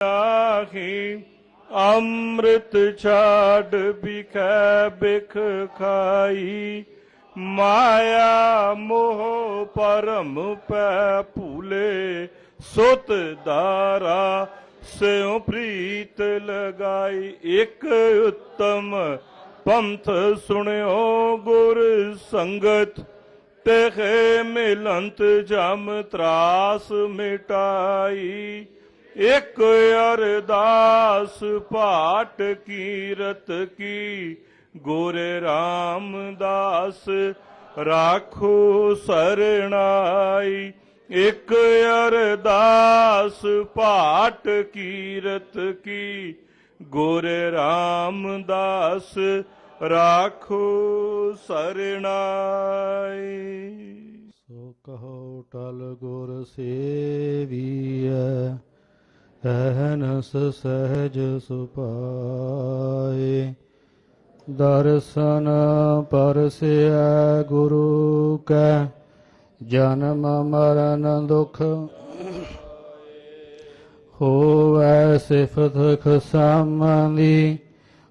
ਆਹੀ ਅੰਮ੍ਰਿਤ ਛਾੜ ਬਿਖੈ ਬਿਖ ਖਾਈ, ਮਾਇਆ ਮੋਹ ਪਰਮ ਪੈ ਭੂਲੇ, ਸੁਤ ਦਾਰਾ ਸਿਉ ਪ੍ਰੀਤ ਲਗਾਈ। ਇੱਕ ਉੱਤਮ ਪੰਥ ਸੁਣਿਓ ਗੁਰ ਸੰਗਤ ਤੇ ਮਿਲੰਤ ਜਮ ਤਰਾਸ ਮਿਟਾਈ। ਇਕ ਅਰਦਾਸ ਪਾਟ ਕੀਰਤ ਕੀ, ਗੋਰੇ ਰਾਮਦਾਸ ਰਾਖੋ ਸਰਣਾਈ। ਇਕ ਅਰਦਾਸ ਪਾਟ ਕੀਰਤ ਕੀ, ਗੋਰੇ ਰਾਮਦਾਸ ਰਾਖੋ ਸਰਣਾਈ। ਸੋ ਕਹੋ ਟਲ ਗੁਰ ਸੇਵੀਐ ਅਹਨਸ ਸਹਿਜ ਸੁਪਾਏ ਦਰਸ਼ਨ ਪਰਸਿਐ ਗੁਰੂ ਕੈ, ਜਨਮ ਮਰਨ ਦੁਖ ਹੋਵੈ ਸਿਫਤ ਖਸਮੰਦੀ।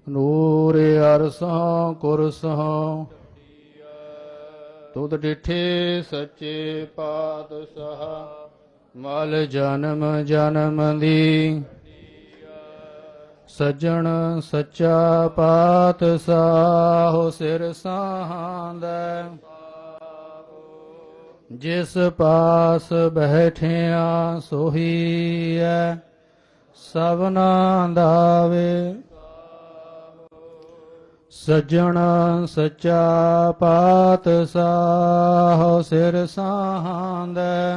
ਨੂਰ ਅਰਸੋਂ ਕੁਰਸੋਂ ਤੁਧ ਡਿਠੇ ਸੱਚੇ ਪਾਤਸ਼ਾਹ ਮਲ ਜਨਮ ਜਨਮ ਦੀ। ਸੱਜਣ ਸੱਚਾ ਪਾਤਸ਼ਾਹ ਸਿਰ ਸਾਹਾਂਦੈ। ਜਿਸ ਪਾਸ ਬੈਠਿਆ ਸੋਹੀ ਐ, ਸਭਨਾ ਦਾਵੇ ਸੱਜਣ ਸੱਚਾ ਪਾਤ ਪਾਤਸ਼ਾਹ ਸਿਰ ਸਾਹਾਂਦੈ।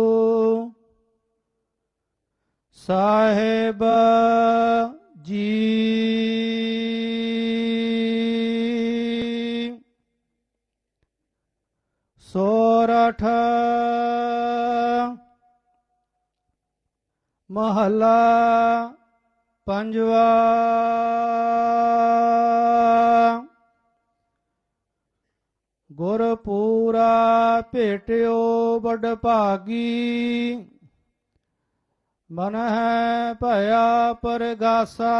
ਸਾਹਿਬ ਜੀ। ਸੋਰਠ ਮਹਲਾ ਪੰਜਵਾ। ਗੁਰਪੂਰਾ ਭੇਟਿਓ ਬੜ ਭਾਗੀ ਮਨ ਹੈ ਭਇਆ ਪਰਗਾਸਾ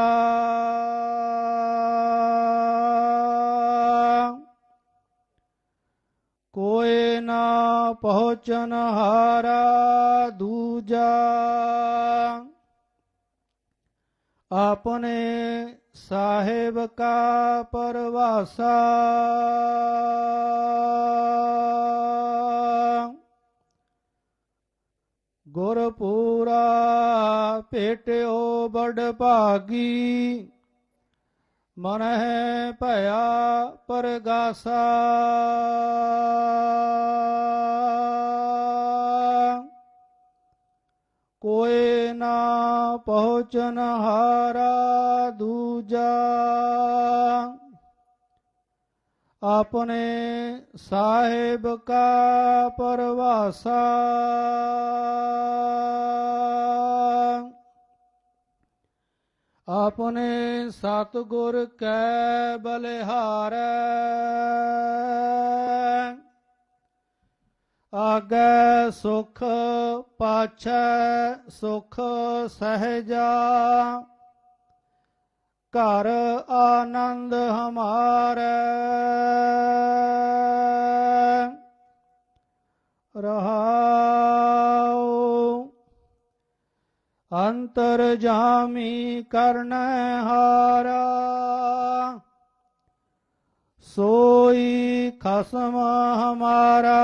ਕੋਏ ਨਾ ਪਹੁੰਚਨ ਹਾਰਾ ਦੂਜਾ ਆਪਣੇ ਸਾਹਿਬ ਕਾ ਪਰਵਾਸਾ ਗੁਰ ਪੂਰਾ ਭੇਟਿਓ ਬੜ ਭਾਗੀ ਮਨ ਹੈ ਭਇਆ ਪਰਗਾਸਾ। ਕੋਏ ਨਾ ਪਹੁੰਚਨ ਹਾਰਾ ਦੂਜਾ, ਆਪਣੇ ਸਾਹਿਬ ਕਾ ਪਰਵਾਸਾ। ਆਪਣੇ ਸਤਿਗੁਰ ਕੈ ਬਲਿਹਾਰੈ। ਆਗੈ ਸੁਖ ਪਾਛੈ ਸੁਖ ਸਹਿਜਾ। ਘਰ ਆਨੰਦ ਹਮਾਰੈ। ਰਹਾਉ ਅੰਤਰ ਜਾਮੀ ਕਰਨ ਹਾਰਾ। ਸੋਈ ਖਸਮ ਹਮਾਰਾ।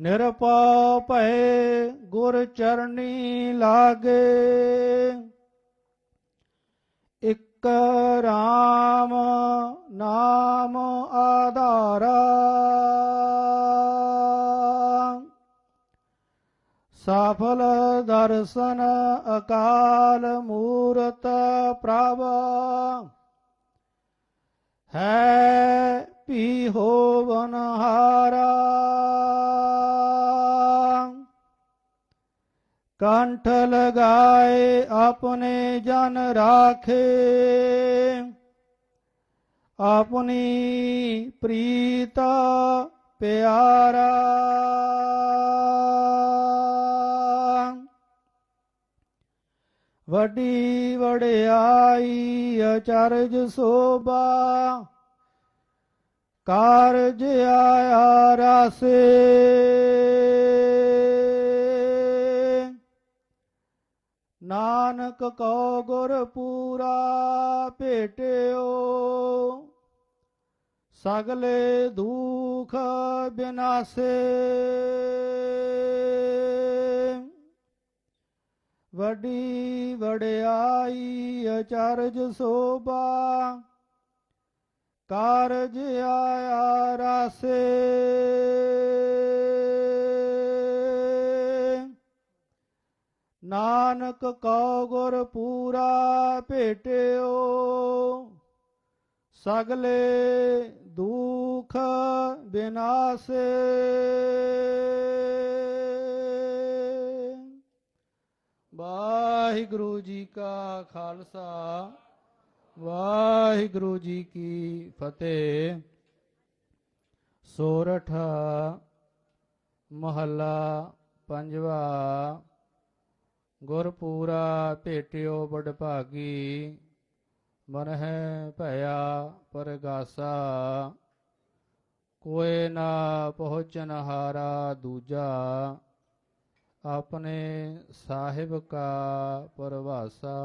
ਨਿਰਪਉ ਭਏ ਗੁਰ ਚਰਣੀ ਲਾਗੇ। ਇਕ ਰਾਮ ਨਾਮ ਆਧਾਰਾ। ਸਫਲ ਦਰਸ਼ਨ ਅਕਾਲ ਮੂਰਤ ਪ੍ਰਭ। ਹੈ ਪੀ ਹੋਵਨ ਹਾਰਾ। ਕੰਠ ਲਗਾਏ ਆਪਣੇ ਜਨ ਰਾਖੇ। ਆਪਣੀ ਪ੍ਰੀਤਾ ਪਿਆਰਾ। ਵੱਡੀ ਵਡਿਆਈ ਅਚਰਜ ਸੋਭਾ, ਕਾਰਜ ਆਇਆ ਰਾਸੇ। ਨਾਨਕ ਕੋ ਗੁਰ ਪੂਰਾ ਭੇਟਿਓ, ਸਗਲੇ ਦੁਖ ਬਿਨਾਸੇ। ਵੱਡੀ ਵੜਿਆਈ ਅਚਰਜ ਸੋਭਾ, ਕਾਰਜ ਆਇਆ ਰਾਸੇ। ਨਾਨਕ ਕਉ ਗੁਰ ਪੂਰਾ ਭੇਟਿਓ, ਸਗਲੇ ਦੁਖ ਬਿਨਾਸੇ। ਵਾਹਿਗੁਰੂ ਜੀ ਕਾ ਖਾਲਸਾ, ਵਾਹਿਗੁਰੂ ਜੀ ਕੀ ਫਤਿਹ। ਸੋਰਠ, ਮਹੱਲਾ ਪੰਜਵਾ, ਗੁਰਪੂਰਾ ਭੇਟਿਓ ਬੜ ਭਾਗੀ ਮਨ ਹੈ ਭਇਆ ਪਰਗਾਸਾ। ਕੋਏ ਨਾ ਪਹੁੰਚਨ ਹਾਰਾ ਦੂਜਾ ਆਪਣੇ ਸਾਹਿਬ ਕਾ ਪਰਵਾਸਾ।